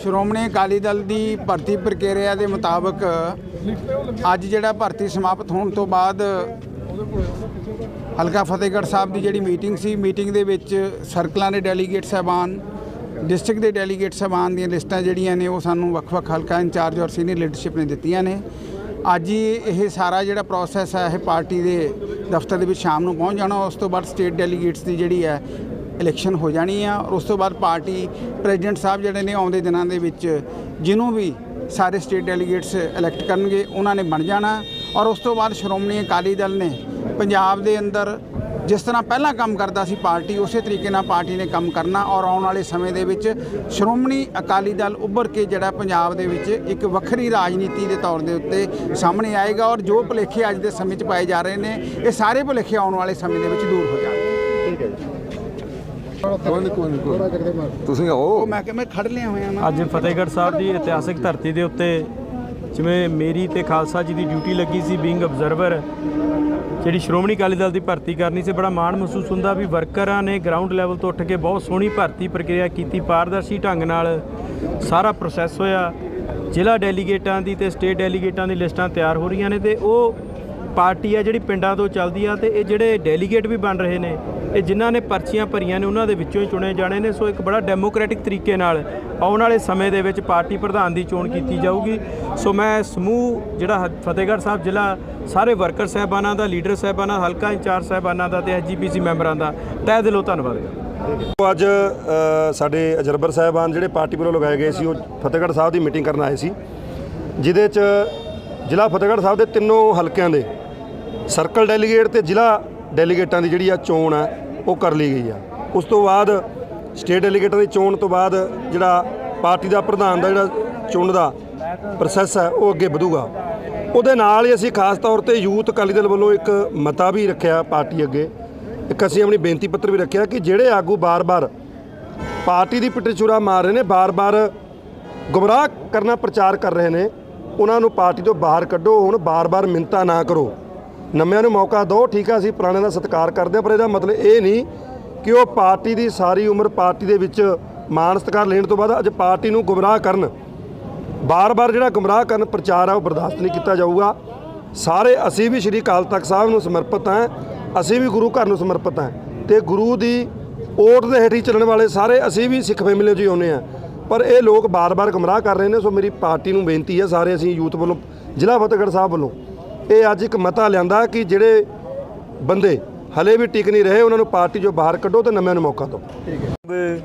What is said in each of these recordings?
ਸ਼੍ਰੋਮਣੀ ਅਕਾਲੀ ਦਲ ਦੀ ਭਰਤੀ ਪ੍ਰਕਿਰਿਆ ਦੇ ਮੁਤਾਬਕ ਅੱਜ ਜਿਹੜਾ ਭਰਤੀ ਸਮਾਪਤ ਹੋਣ ਤੋਂ ਬਾਅਦ ਹਲਕਾ ਫਤਿਹਗੜ੍ਹ ਸਾਹਿਬ ਦੀ ਜਿਹੜੀ ਮੀਟਿੰਗ ਸੀ, ਮੀਟਿੰਗ ਦੇ ਵਿੱਚ ਸਰਕਲਾਂ ਦੇ ਡੈਲੀਗੇਟ ਸਾਹਿਬਾਨ, ਡਿਸਟ੍ਰਿਕਟ ਦੇ ਡੈਲੀਗੇਟ ਸਾਹਿਬਾਨ ਦੀਆਂ ਲਿਸਟਾਂ ਜਿਹੜੀਆਂ ਨੇ ਉਹ ਸਾਨੂੰ ਵੱਖ-ਵੱਖ ਹਲਕਾ ਇੰਚਾਰਜ ਔਰ ਸੀਨੀਅਰ ਲੀਡਰਸ਼ਿਪ ਨੇ ਦਿੱਤੀਆਂ ਨੇ। ਅੱਜ ਹੀ ਇਹ ਸਾਰਾ ਜਿਹੜਾ ਪ੍ਰੋਸੈਸ ਹੈ, ਇਹ ਪਾਰਟੀ ਦੇ ਦਫ਼ਤਰ ਦੇ ਵਿੱਚ ਸ਼ਾਮ ਨੂੰ ਪਹੁੰਚ ਜਾਣਾ, ਉਸ ਤੋਂ ਬਾਅਦ ਸਟੇਟ ਡੈਲੀਗੇਟਸ ਦੀ ਜਿਹੜੀ ਹੈ ਇਲੈਕਸ਼ਨ ਹੋ ਜਾਣੀ ਆ ਔਰ ਉਸ ਤੋਂ ਬਾਅਦ ਪਾਰਟੀ ਪ੍ਰੈਜ਼ੀਡੈਂਟ ਸਾਹਿਬ ਜਿਹੜੇ ਨੇ ਆਉਂਦੇ ਦਿਨਾਂ ਦੇ ਵਿੱਚ ਜਿਹਨੂੰ ਵੀ ਸਾਰੇ ਸਟੇਟ ਡੈਲੀਗੇਟਸ ਇਲੈਕਟ ਕਰਨਗੇ, ਉਹਨਾਂ ਨੇ ਬਣ ਜਾਣਾ। ਔਰ ਉਸ ਤੋਂ ਬਾਅਦ ਸ਼੍ਰੋਮਣੀ ਅਕਾਲੀ ਦਲ ਨੇ ਪੰਜਾਬ ਦੇ ਅੰਦਰ ਜਿਸ ਤਰ੍ਹਾਂ ਪਹਿਲਾਂ ਕੰਮ ਕਰਦਾ ਸੀ ਪਾਰਟੀ, ਉਸੇ ਤਰੀਕੇ ਨਾਲ ਪਾਰਟੀ ਨੇ ਕੰਮ ਕਰਨਾ ਔਰ ਆਉਣ ਵਾਲੇ ਸਮੇਂ ਦੇ ਵਿੱਚ ਸ਼੍ਰੋਮਣੀ ਅਕਾਲੀ ਦਲ ਉੱਭਰ ਕੇ ਜਿਹੜਾ ਪੰਜਾਬ ਦੇ ਵਿੱਚ ਇੱਕ ਵੱਖਰੀ ਰਾਜਨੀਤੀ ਦੇ ਤੌਰ ਦੇ ਉੱਤੇ ਸਾਹਮਣੇ ਆਏਗਾ ਔਰ ਜੋ ਭੁਲੇਖੇ ਅੱਜ ਦੇ ਸਮੇਂ 'ਚ ਪਾਏ ਜਾ ਰਹੇ ਨੇ, ਇਹ ਸਾਰੇ ਭੁਲੇਖੇ ਆਉਣ ਵਾਲੇ ਸਮੇਂ ਦੇ ਵਿੱਚ ਦੂਰ ਹੋ ਜਾਣਗੇ। ਕੋਈ ਨਹੀਂ ਕੋਈ ਨਹੀਂ ਕੋਈ ਨੀ। ਤੁਸੀਂ ਆਓ। ਉਹ ਮੈਂ ਕਿ ਮੈਂ ਖੜ ਲਿਆ ਹੋਇਆ ਅੱਜ ਫਤਿਹਗੜ੍ਹ ਸਾਹਿਬ ਦੀ ਇਤਿਹਾਸਿਕ ਧਰਤੀ ਦੇ ਉੱਤੇ ਜਿਵੇਂ ਮੇਰੀ ਤੇ ਖਾਲਸਾ ਜੀ ਦੀ ਡਿਊਟੀ ਲੱਗੀ ਸੀ ਬੀਇੰਗ ਅਬਜ਼ਰਵਰ ਜਿਹੜੀ ਸ਼੍ਰੋਮਣੀ ਅਕਾਲੀ ਦਲ ਦੀ ਭਰਤੀ ਕਰਨੀ ਸੀ ਬੜਾ ਮਾਣ ਮਹਿਸੂਸ ਹੁੰਦਾ ਵੀ ਵਰਕਰਾਂ ਨੇ ਗਰਾਊਂਡ ਲੈਵਲ ਤੋਂ ਉੱਠ ਕੇ ਬਹੁਤ ਸੋਹਣੀ ਭਰਤੀ ਪ੍ਰਕਿਰਿਆ ਕੀਤੀ ਪਾਰਦਰਸ਼ੀ ਢੰਗ ਨਾਲ ਸਾਰਾ ਪ੍ਰੋਸੈਸ ਹੋਇਆ। ਜ਼ਿਲ੍ਹਾ ਡੈਲੀਗੇਟਾਂ ਦੀ ਤੇ ਸਟੇਟ ਡੈਲੀਗੇਟਾਂ ਦੀ ਲਿਸਟਾਂ ਤਿਆਰ ਹੋ ਰਹੀਆਂ ਨੇ ਤੇ ਉਹ ਪਾਰਟੀ ਆ ਜਿਹੜੀ ਪਿੰਡਾਂ ਤੋਂ ਚੱਲਦੀ ਆ ਤੇ ਇਹ ਜਿਹੜੇ ਡੈਲੀਗੇਟ ਵੀ ਬਣ ਰਹੇ ਨੇ, ਇਹ ਜਿਨ੍ਹਾਂ ਨੇ ਪਰਚੀਆਂ ਭਰੀਆਂ ਨੇ, ਉਹਨਾਂ ਦੇ ਵਿੱਚੋਂ ਹੀ ਚੁਣੇ ਜਾਣੇ ਨੇ। ਸੋ ਇੱਕ ਬੜਾ ਡੈਮੋਕ੍ਰੈਟਿਕ ਤਰੀਕੇ ਨਾਲ ਆਉਣ ਵਾਲੇ ਸਮੇਂ ਦੇ ਵਿੱਚ ਪਾਰਟੀ ਪ੍ਰਧਾਨ ਦੀ ਚੋਣ ਕੀਤੀ ਜਾਊਗੀ। ਸੋ ਮੈਂ ਸਮੂਹ, ਜਿਹੜਾ ਹ- ਫਤਿਹਗੜ੍ਹ ਸਾਹਿਬ ਜ਼ਿਲ੍ਹਾ, ਸਾਰੇ ਵਰਕਰ ਸਾਹਿਬਾਨਾਂ ਦਾ, ਲੀਡਰ ਸਾਹਿਬਾਨਾਂ, ਹਲਕਾ ਇੰਚਾਰਜ ਸਾਹਿਬਾਨਾਂ ਦਾ ਤੇ ਐਸਜੀਪੀਸੀ ਮੈਂਬਰਾਂ ਦਾ ਤਹਿ ਦਿਲੋਂ ਧੰਨਵਾਦ ਕਰਦਾ ਅੱਜ ਸਾਡੇ ਅਜਰਬਰ ਸਾਹਿਬਾਨ ਜਿਹੜੇ ਪਾਰਟੀ ਵੱਲੋਂ ਲਗਾਏ ਗਏ ਸੀ, ਉਹ ਫਤਿਹਗੜ੍ਹ ਸਾਹਿਬ ਦੀ ਮੀਟਿੰਗ ਕਰਨ ਆਏ ਸੀ, ਜਿਹਦੇ 'ਚ ਜ਼ਿਲ੍ਹਾ ਫਤਿਹਗੜ੍ਹ ਸਾਹਿਬ ਦੇ ਤਿੰਨੋਂ ਹਲਕਿਆਂ ਦੇ ਸਰਕਲ ਡੈਲੀਗੇਟ ਤੇ ਜ਼ਿਲ੍ਹਾ ਡੈਲੀਗੇਟਾਂ ਦੀ ਜਿਹੜੀ ਆ ਚੋਣ ਆ ਉਹ ਕਰ ਲਈ ਗਈ ਆ। ਉਸ ਤੋਂ ਬਾਅਦ ਸਟੇਟ ਡੈਲੀਗੇਟਾਂ ਦੀ ਚੋਣ ਤੋਂ ਬਾਅਦ ਜਿਹੜਾ ਪਾਰਟੀ ਦਾ ਪ੍ਰਧਾਨ ਦਾ ਜਿਹੜਾ ਚੁਣਨ ਦਾ ਪ੍ਰੋਸੈਸ ਹੈ, ਉਹ ਅੱਗੇ ਵਧੂਗਾ। ਉਹਦੇ ਨਾਲ ਹੀ ਅਸੀਂ ਖਾਸ ਤੌਰ ਤੇ ਯੂਥ ਅਕਾਲੀ ਦਲ ਵੱਲੋਂ ਇੱਕ ਮਤਾ ਵੀ ਰੱਖਿਆ ਪਾਰਟੀ ਅੱਗੇ। ਇੱਕ ਅਸੀਂ ਆਪਣੀ ਬੇਨਤੀ ਪੱਤਰ ਵੀ ਰੱਖਿਆ ਕਿ ਜਿਹੜੇ ਆਗੂ ਬਾਰ-ਬਾਰ ਪਾਰਟੀ ਦੀ ਪਿੱਠ ਚੁਰਾ ਮਾਰ ਰਹੇ ਨੇ, ਬਾਰ-ਬਾਰ ਗੁੰਮਰਾਹ ਕਰਨਾ ਪ੍ਰਚਾਰ ਕਰ ਰਹੇ ਨੇ, ਉਹਨਾਂ ਨੂੰ ਪਾਰਟੀ ਤੋਂ ਬਾਹਰ ਕੱਢੋ, ਹੁਣ ਬਾਰ-ਬਾਰ ਮਿੰਤਾ ਨਾ ਕਰੋ। ਨਵਿਆਂ ਨੂੰ ਮੌਕਾ ਦਿਓ, ਠੀਕ ਆ, ਅਸੀਂ ਪੁਰਾਣਿਆਂ ਦਾ ਸਤਿਕਾਰ ਕਰਦੇ ਹਾਂ, ਪਰ ਇਹਦਾ ਮਤਲਬ ਇਹ ਨਹੀਂ ਕਿ ਉਹ ਪਾਰਟੀ ਦੀ ਸਾਰੀ ਉਮਰ ਪਾਰਟੀ ਦੇ ਵਿੱਚ ਮਾਣ ਸਤਿਕਾਰ ਲੈਣ ਤੋਂ ਬਾਅਦ ਅੱਜ ਪਾਰਟੀ ਨੂੰ ਗੁੰਮਰਾਹ ਕਰਨ, ਬਾਰ-ਬਾਰ ਜਿਹੜਾ ਗੁੰਮਰਾਹ ਕਰਨ ਪ੍ਰਚਾਰ ਆ, ਉਹ ਬਰਦਾਸ਼ਤ ਨਹੀਂ ਕੀਤਾ ਜਾਊਗਾ। ਸਾਰੇ, ਅਸੀਂ ਵੀ ਸ਼੍ਰੀ ਅਕਾਲ ਤਖਤ ਸਾਹਿਬ ਨੂੰ ਸਮਰਪਿਤ ਹਾਂ, ਅਸੀਂ ਵੀ ਗੁਰੂ ਘਰ ਨੂੰ ਸਮਰਪਿਤ ਹਾਂ, ਤੇ ਗੁਰੂ ਦੀ ਓਟ ਦੇ ਹੇਠ ਹੀ ਚੱਲਣ ਵਾਲੇ ਸਾਰੇ, ਅਸੀਂ ਵੀ ਸਿੱਖ ਫੈਮਿਲੀ 'ਚ ਹੀ ਆਉਂਦੇ ਆ ਪਰ ਇਹ ਲੋਕ ਬਾਰ-ਬਾਰ ਗੁੰਮਰਾਹ ਕਰ ਰਹੇ ਨੇ, ਸੋ ਮੇਰੀ ਪਾਰਟੀ ਨੂੰ ਬੇਨਤੀ ਹੈ, ਸਾਰੇ ਅਸੀਂ ਯੂਥ ਵੱਲੋਂ, ਜ਼ਿਲ੍ਹਾ ਫਤਿਹਗੜ੍ਹ ਸਾਹਿਬ ਵੱਲੋਂ ਇਹ ਅੱਜ ਇੱਕ ਮਤਾ ਲਿਆਂਦਾ ਕਿ ਜਿਹੜੇ ਬੰਦੇ ਹਲੇ ਵੀ ਟਿਕ ਨਹੀਂ ਰਹੇ, ਉਹਨਾਂ ਨੂੰ ਪਾਰਟੀ 'ਚੋਂ ਬਾਹਰ ਕੱਢੋ ਤੇ ਨਵਿਆਂ ਨੂੰ ਮੌਕਾ ਦਿਓ। ਦੇ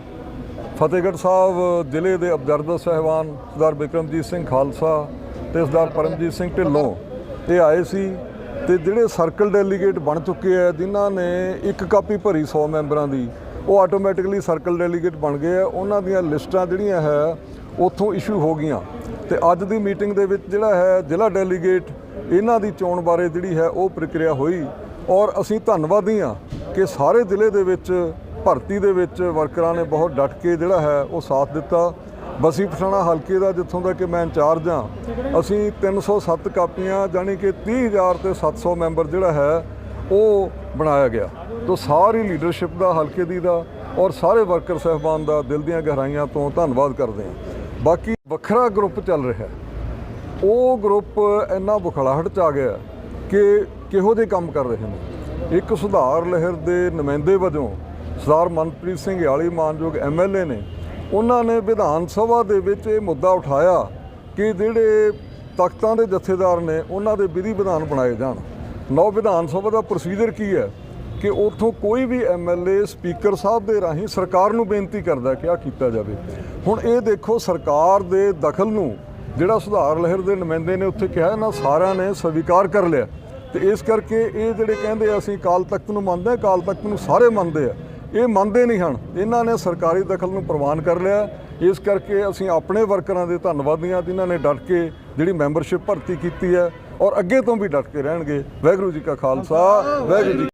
ਫਤਿਹਗੜ੍ਹ ਸਾਹਿਬ ਜ਼ਿਲ੍ਹੇ ਦੇ ਅਬਜ਼ਰਵਰ ਸਹਿਬਾਨ ਸਰਦਾਰ ਬਿਕਰਮਜੀਤ ਸਿੰਘ ਖਾਲਸਾ ਤੇ ਸਰਦਾਰ ਪਰਮਜੀਤ ਸਿੰਘ ਢਿੱਲੋਂ ਇਹ ਆਏ ਸੀ ਤੇ ਜਿਹੜੇ ਸਰਕਲ ਡੈਲੀਗੇਟ ਬਣ ਚੁੱਕੇ ਆ, ਜਿਨ੍ਹਾਂ ਨੇ ਇੱਕ ਕਾਪੀ ਭਰੀ 100 ਮੈਂਬਰਾਂ ਦੀ, ਉਹ ਆਟੋਮੈਟਿਕਲੀ ਸਰਕਲ ਡੈਲੀਗੇਟ ਬਣ ਗਏ ਆ। ਉਹਨਾਂ ਦੀਆਂ ਲਿਸਟਾਂ ਜਿਹੜੀਆਂ ਹੈ, ਉੱਥੋਂ ਇਸ਼ੂ ਹੋ ਗਈਆਂ। ਤੇ ਅੱਜ ਦੀ ਮੀਟਿੰਗ ਦੇ ਵਿੱਚ ਜਿਹੜਾ ਹੈ ਜ਼ਿਲ੍ਹਾ ਡੈਲੀਗੇਟ ਇਹਨਾਂ ਦੀ ਚੋਣ ਬਾਰੇ ਜਿਹੜੀ ਹੈ ਉਹ ਪ੍ਰਕਿਰਿਆ ਹੋਈ ਔਰ ਅਸੀਂ ਧੰਨਵਾਦੀ ਹਾਂ ਕਿ ਸਾਰੇ ਜ਼ਿਲ੍ਹੇ ਦੇ ਵਿੱਚ, ਭਰਤੀ ਦੇ ਵਿੱਚ ਵਰਕਰਾਂ ਨੇ ਬਹੁਤ ਡਟ ਕੇ ਜਿਹੜਾ ਹੈ ਉਹ ਸਾਥ ਦਿੱਤਾ। ਬਸੀ ਪਠਾਣਾ ਹਲਕੇ ਦਾ ਜਿੱਥੋਂ ਦਾ ਕਿ ਮੈਂ ਇੰਚਾਰਜ ਹਾਂ, ਅਸੀਂ 307 ਕਾਪੀਆਂ ਜਾਣੀ ਕਿ 30000 ਤੇ 700 ਮੈਂਬਰ ਜਿਹੜਾ ਹੈ ਉਹ ਬਣਾਇਆ ਗਿਆ। ਤੋਂ ਸਾਰੀ ਲੀਡਰਸ਼ਿਪ ਦਾ, ਹਲਕੇ ਦੀ ਦਾ ਔਰ ਸਾਰੇ ਵਰਕਰ ਸਹਿਬਾਨ ਦਾ ਦਿਲ ਦੀਆਂ ਗਹਿਰਾਈਆਂ ਤੋਂ ਧੰਨਵਾਦ ਕਰਦੇ ਹਾਂ। ਬਾਕੀ ਵੱਖਰਾ ਗਰੁੱਪ ਚੱਲ ਰਿਹਾ ਹੈ। ਉਹ ਗਰੁੱਪ ਇੰਨਾ ਬੁਖਲਾਹਟ ਚ ਆ ਗਿਆ ਕਿ ਕਿਹੋ ਜਿਹੇ ਕੰਮ ਕਰ ਰਹੇ ਨੇ? ਇੱਕ ਸੁਧਾਰ ਲਹਿਰ ਦੇ ਨੁਮਾਇੰਦੇ ਵਜੋਂ ਸਰਦਾਰ ਮਨਪ੍ਰੀਤ ਸਿੰਘ ਯਾਲੀ ਮਾਨਯੋਗ ਐਮਐਲਏ ਨੇ ਉਹਨਾਂ ਨੇ ਵਿਧਾਨ ਸਭਾ ਦੇ ਵਿੱਚ ਇਹ ਮੁੱਦਾ ਉਠਾਇਆ ਕਿ ਜਿਹੜੇ ਤਖਤਾਂ ਦੇ ਜਥੇਦਾਰ ਨੇ ਉਹਨਾਂ ਦੇ ਵਿਧੀ ਵਿਧਾਨ ਬਣਾਏ ਜਾਣ। ਨੌ ਵਿਧਾਨ ਸਭਾ ਦਾ ਪ੍ਰੋਸੀਜਰ ਕੀ ਹੈ? ਕਿ ਉੱਥੋਂ ਕੋਈ ਵੀ ਐਮਐਲਏ ਸਪੀਕਰ ਸਾਹਿਬ ਦੇ ਰਾਹੀਂ ਸਰਕਾਰ ਨੂੰ ਬੇਨਤੀ ਕਰਦਾ ਕਿ ਆ ਕੀਤਾ ਜਾਵੇ। ਹੁਣ ਇਹ ਦੇਖੋ ਸਰਕਾਰ ਦੇ ਦਖਲ ਨੂੰ ਜਿਹੜਾ ਸੁਧਾਰ ਲਹਿਰ ਦੇ ਨੁਮਾਇੰਦੇ ਨੇ ਉੱਥੇ ਕਿਹਾ ਨਾ ਸਾਰਿਆਂ ਨੇ ਸਵੀਕਾਰ ਕਰ ਲਿਆ। ਤੇ ਇਸ ਕਰਕੇ ਇਹ ਜਿਹੜੇ ਕਹਿੰਦੇ ਅਸੀਂ ਕਾਲ ਤਖਤ ਨੂੰ ਮੰਨਦੇ ਹਾਂ ਕਾਲ ਤਖਤ ਨੂੰ ਸਾਰੇ ਮੰਨਦੇ ਆ। ਇਹ ਮੰਨਦੇ ਨਹੀਂ ਹਨ। ਇਹਨਾਂ ਨੇ ਸਰਕਾਰੀ ਦਖਲ ਨੂੰ ਪ੍ਰਵਾਨ ਕਰ ਲਿਆ। ਇਸ ਕਰਕੇ ਅਸੀਂ ਆਪਣੇ ਵਰਕਰਾਂ ਦੇ ਧੰਨਵਾਦੀ ਹਾਂ, ਜਿਨ੍ਹਾਂ ਨੇ ਡਟ ਕੇ ਜਿਹੜੀ ਮੈਂਬਰਸ਼ਿਪ ਭਰਤੀ ਕੀਤੀ ਹੈ ਔਰ ਅੱਗੇ ਤੋਂ ਵੀ ਡਟ ਕੇ ਰਹਿਣਗੇ। ਵਾਹਿਗੁਰੂ ਜੀ ਕਾ ਖਾਲਸਾ, ਵਾਹਿਗੁਰੂ ਜੀ